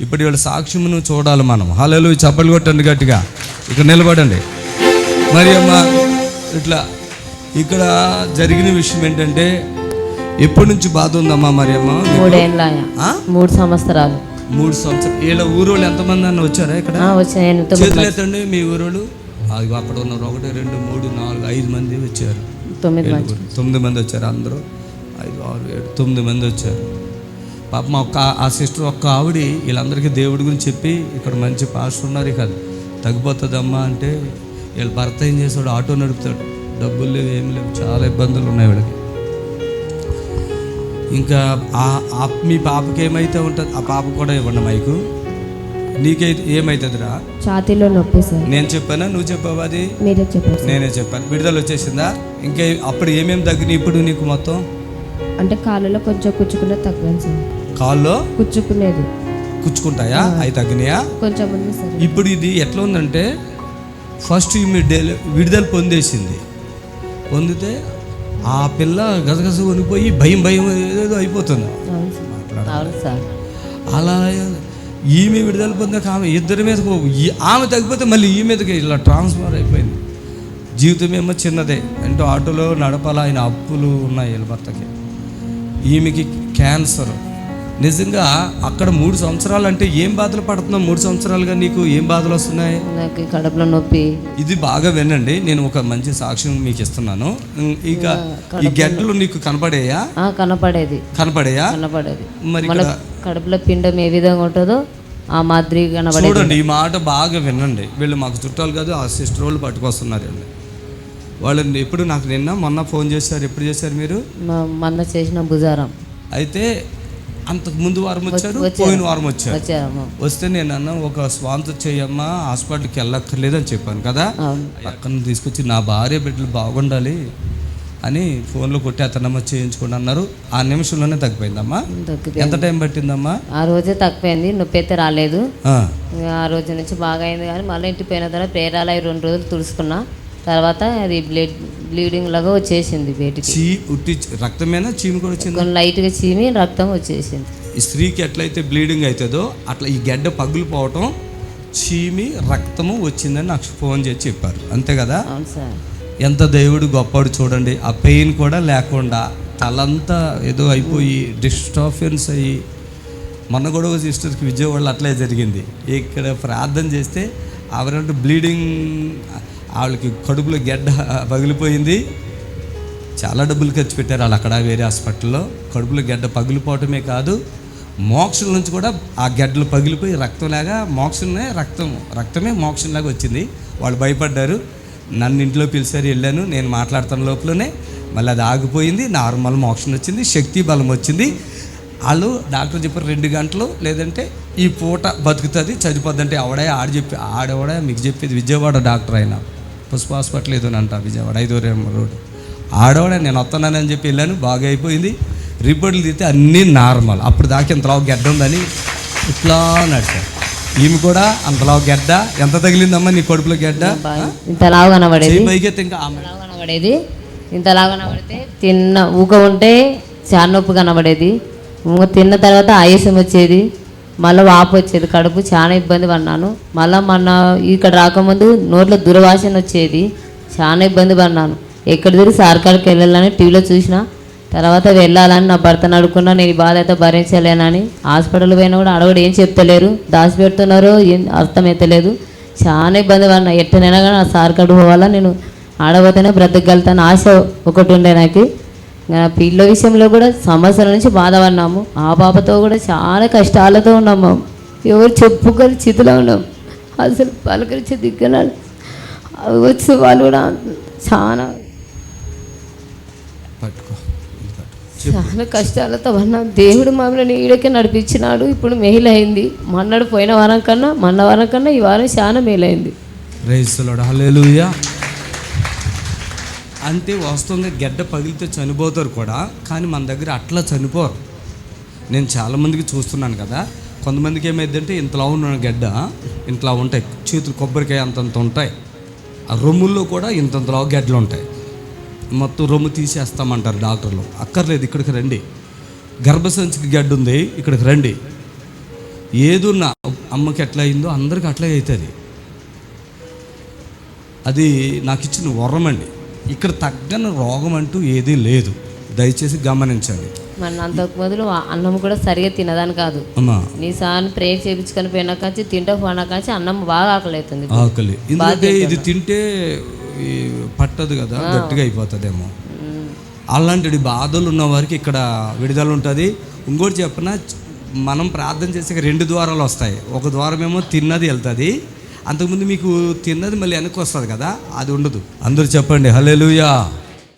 ఇప్పుడు వీళ్ళ సాక్ష్యమును చూడాలి మనం. హలో చప్పలు కొట్టండి గట్టిగా. ఇక్కడ నిలబడండి. మరి అమ్మ ఇట్లా ఇక్కడ జరిగిన విషయం ఏంటంటే ఎప్పటి నుంచి బాధ ఉందమ్మా మరి అమ్మ? మూడు సంవత్సరాలు. మూడు సంవత్సరాలు వీళ్ళ ఊరోళ్ళు ఎంతమంది అన్న వచ్చారా ఇక్కడ? చేతులు ఎత్తండి మీ ఊరోళ్ళు. అవి అక్కడ ఉన్నారు. ఒకటి రెండు మూడు నాలుగు ఐదు మంది వచ్చారు. తొమ్మిది మంది. తొమ్మిది మంది వచ్చారు అందరూ. ఐదు ఆరు ఏడు తొమ్మిది మంది వచ్చారు. పాప మా ఒక్క ఆ సిస్టర్ ఒక్క ఆవిడ వీళ్ళందరికీ దేవుడి గురించి చెప్పి ఇక్కడ మంచి పాస్టర్ ఉన్నారు ఇక. తగ్గిపోతుందమ్మా అంటే వీళ్ళ భర్త ఏం చేస్తాడు? ఆటో నడుపుతాడు. డబ్బులు లేవు ఏం లేవు. చాలా ఇబ్బందులు ఉన్నాయి వీళ్ళకి. ఇంకా ఆ- ఆ మీ పాపకి ఏమైతే ఉంటుంది? ఆ పాప కూడా ఇవ్వండి మైకు. నీకైతే ఏమవుతుందిరా ఛాతీలో నొప్పి సార్. నేను చెప్పానా? నువ్వు చెప్పావా అది? మీరే చెప్పారు సార్. నేనే చెప్పాను. విడుదల వచ్చేసిందా? ఇంకా అప్పుడు ఏమేమి తగ్గినాయి ఇప్పుడు నీకు మొత్తం? అంటే కాళ్ళలో కొంచెం కుచ్చుకునేది తగ్గాను సార్. కాల్లో కుచ్చుకునేది. కుచ్చుకుంటాయా? అవి తగ్గినాయా? కొంచెం ఇప్పుడు ఇది ఎట్లా ఉందంటే ఫస్ట్ ఈమె డెలి విడుదల పొందేసింది. పొందితే ఆ పిల్ల గసగస కొనిపోయి భయం భయం ఏదేదో అయిపోతుంది. అలా ఈమె విడుదల పొందాక ఆమె ఇద్దరి మీద ఆమె తగ్గిపోతే మళ్ళీ ఈ మీదకి ఇలా ట్రాన్స్ఫర్ అయిపోయింది. జీవితం ఏమో చిన్నదే. అంటే ఆటోలో నడపాల ఆయన అప్పులు ఉన్నాయి వీళ్ళ భర్తకి. ఈమెకి క్యాన్సర్. నిజంగా అక్కడ మూడు సంవత్సరాలు అంటే ఏం బాధలు పడుతున్నావు? మూడు సంవత్సరాలుగా నీకు ఏం బాధలు వస్తున్నాయి? నాకు కడుపులో నొప్పి. ఇది బాగా వినండి. నేను ఒక మంచి సాక్ష్యం మీకు ఇస్తున్నాను. ఇక ఈ గడ్డలు నీకు కనపడేయా? ఆ, కనపడేది. కనపడేయా? కనపడేది. మరి కడుపులో పిండం ఏ విధంగా ఉంటుందో ఆ మాదిరి చూడండి ఈ మాట బాగా వినండి. వీళ్ళు మాకు చుట్టాలు కాదు ఆ సిస్టర్ వాళ్ళు పట్టుకొస్తున్నారండి వాళ్ళని. ఎప్పుడు నాకు నిన్న మొన్న ఫోన్ చేశారు. ఎప్పుడు చేశారు మీరు? మొన్న చేసిన బుజారం అయితే అంతకు ముందు వారం వచ్చారు. పోయిన వారం వచ్చారు. వస్తే నేను అన్న ఒక స్పాన్సర్ చేయమ్మా హాస్పిటల్కి వెళ్ళక్కర్లేదు అని చెప్పాను కదా. పక్కన తీసుకొచ్చి నా భార్య బిడ్డలు బాగుండాలి అని ఫోన్లో కొట్టి అతనమ్మ చేయించుకోండి అన్నారు. ఆ నిమిషంలోనే తగ్గిపోయిందమ్మా. తగ్గిపోయింది. ఎంత టైం పట్టిందమ్మా? ఆ రోజే తగ్గిపోయింది నొప్పి అయితే రాలేదు. ఆ, రోజు నుంచి బాగా అయింది కానీ మళ్ళీ ఇంటికి పోయిన తర్వాత ప్రేరాలు రెండు రోజులు తుడుచుకున్నా. తర్వాత అది బ్లడ్ బ్లీడింగ్ లాగా వచ్చేసింది బయటికి. చీ ఉట్టి రక్తమేనా చీమి కూడా వచ్చిందా? కొన్ని లైట్గా చీమి రక్తం వచ్చేసింది. ఈ స్త్రీకి ఎట్లయితే బ్లీడింగ్ అవుతుందో అట్లా ఈ గడ్డ పగిలిపోవటం చీమి రక్తము వచ్చిందని నాకు ఫోన్ చేసి చెప్పారు. అంతే కదా? అవును సార్. ఎంత దేవుడు గొప్పవాడు చూడండి. ఆ పెయిన్ కూడా లేకుండా తలంతా ఏదో అయిపోయి డిస్టర్బెన్స్ అయ్యి మొన్న కూడా ఒక సిస్టర్కి విజయవాడలో అట్లే జరిగింది. ఇక్కడ ప్రార్థన చేస్తే ఆవిడంటే బ్లీడింగ్ వాళ్ళకి కడుపులో గెడ్డ పగిలిపోయింది. చాలా డబ్బులు ఖర్చు పెట్టారు వాళ్ళు అక్కడ వేరే హాస్పిటల్లో. కడుపులో గెడ్డ పగిలిపోవటమే కాదు మోక్షుల నుంచి కూడా ఆ గెడ్డలు పగిలిపోయి రక్తంలాగా మోక్షులనే రక్తం రక్తమే మోక్షంలాగా వచ్చింది. వాళ్ళు భయపడ్డారు. నన్ను ఇంట్లో పిలిచారు వెళ్ళాను. నేను మాట్లాడుతున్న లోపలనే. మళ్ళీ అది ఆగిపోయింది. నార్మల్ మోక్షం వచ్చింది శక్తి బలం వచ్చింది. వాళ్ళు డాక్టర్ చెప్పారు రెండు గంటలు లేదంటే ఈ పూట బతుకుతుంది చనిపోద్దంటే ఆవిడే ఆడ చెప్పి ఆడవిడ మీకు చెప్పేది విజయవాడ డాక్టర్ అయినా పుష్ప హాస్పిటల్ ఏదో అంట విజయవాడ ఐదో రోడ్ ఆడవాడ నేను వస్తున్నానని చెప్పి వెళ్ళాను బాగా అయిపోయింది. రిపోర్ట్లు తీస్తే అన్నీ నార్మల్. అప్పుడు దాకా ఇంతలావు గడ్డ ఉందని ఇట్లా నడిచారు ఈమె కూడా అంతలావు గడ్డ. ఎంత తగిలిందమ్మా నీ కడుపులో గడ్డ? కనబడేది? పైకెత్తి ఇంకా కనబడేది? ఇంతలాగా కనబడితే తిన్న ఊక ఉంటే చాలా నొప్పి కనబడేది. తిన్న తర్వాత ఆయాసం వచ్చేది. మళ్ళీ వాపు వచ్చేది కడుపు చాలా ఇబ్బంది పడినాను. మళ్ళీ మొన్న ఇక్కడ రాకముందు నోట్లో దురవాసన వచ్చేది చాలా ఇబ్బంది పడినాను. ఎక్కడ తిరిగి సార్ కాడికి వెళ్ళాలని టీవీలో చూసిన తర్వాత వెళ్ళాలని నా భర్తను అడుగుకున్నా నేను ఈ బాధ అయితే భరించలేనని హాస్పిటల్ పోయినా కూడా అడగడు ఏం చెప్తలేరు. దాచి పెడుతున్నారో ఏం అర్థమైతలేదు. చాలా ఇబ్బంది పడినా. ఎట్టనైనా కానీ ఆ సార్ పోవాలా నేను ఆడబోతేనే బ్రతకగలుగుతాను. ఆశ ఒకటి ఉండే నాకు. పిల్ల విషయంలో కూడా సమస్యల నుంచి బాధపడినాము. ఆ పాపతో కూడా చాలా కష్టాలతో ఉన్నాము. ఎవరు చెప్పుకొని స్థితిలో ఉన్నాం అసలు పలకరించే దిగ్గనాలు అవి వచ్చి వాళ్ళు కూడా చాలా చాలా కష్టాలతో ఉన్నాం. దేవుడు మమ్మల్ని ఈడకే నడిపించినాడు. ఇప్పుడు మేలు అయింది మొన్నడు పోయిన వారం కన్నా మొన్న వారం కన్నా ఈ వారం చాలా మేలైంది. అంతే అంటే వాస్తవంగా గడ్డ పగిలితే చనిపోతారు కూడా కానీ మన దగ్గర అట్లా చనిపోరు. నేను చాలామందికి చూస్తున్నాను కదా కొంతమందికి ఏమైందంటే ఇంతలా ఉన్న గడ్డ ఇంతలా ఉంటాయి. చేతులు కొబ్బరికాయ అంతంత ఉంటాయి. ఆ రొమ్ముల్లో కూడా ఇంతంతలా గడ్డలు ఉంటాయి. మొత్తం రొమ్ము తీసేస్తామంటారు డాక్టర్లు. అక్కర్లేదు ఇక్కడికి రండి. గర్భసంచికి గడ్డ ఉంది ఇక్కడికి రండి. ఏదున్నా అమ్మకి ఎట్లా అయిందో అందరికి అట్లే అవుతుంది. అది నాకు ఇచ్చిన వరం అండి. ఇక్కడ తగ్గని రోగం అంటూ ఏదీ లేదు. దయచేసి గమనించండి. మన అంతకు మొదలు ఆ అన్నం కూడా సరిగా తినదాని కాదు. నీ సార్ని ప్రేయర్ చేయించుకొని పోయినా కాంచి తింటా పోయినా కాంచి అన్నం బాగా ఆకలి అవుతుంది ఆకలి. ఎందుకంటే ఇది తింటే పట్టదు కదా గట్టిగా అయిపోతుందేమో. అలాంటి బాధలు ఉన్న వారికి ఇక్కడ విడుదల ఉంటుంది. ఇంకోటి చెప్పిన మనం ప్రార్థన చేసే రెండు ద్వారాలు వస్తాయి. ఒక ద్వారం ఏమో తిన్నది వెళ్తుంది అంతకుముందు మీకు తిన్నది మళ్ళీ వెనక్కి వస్తుంది కదా అది ఉండదు. అందరూ చెప్పండి హల్లెలూయా.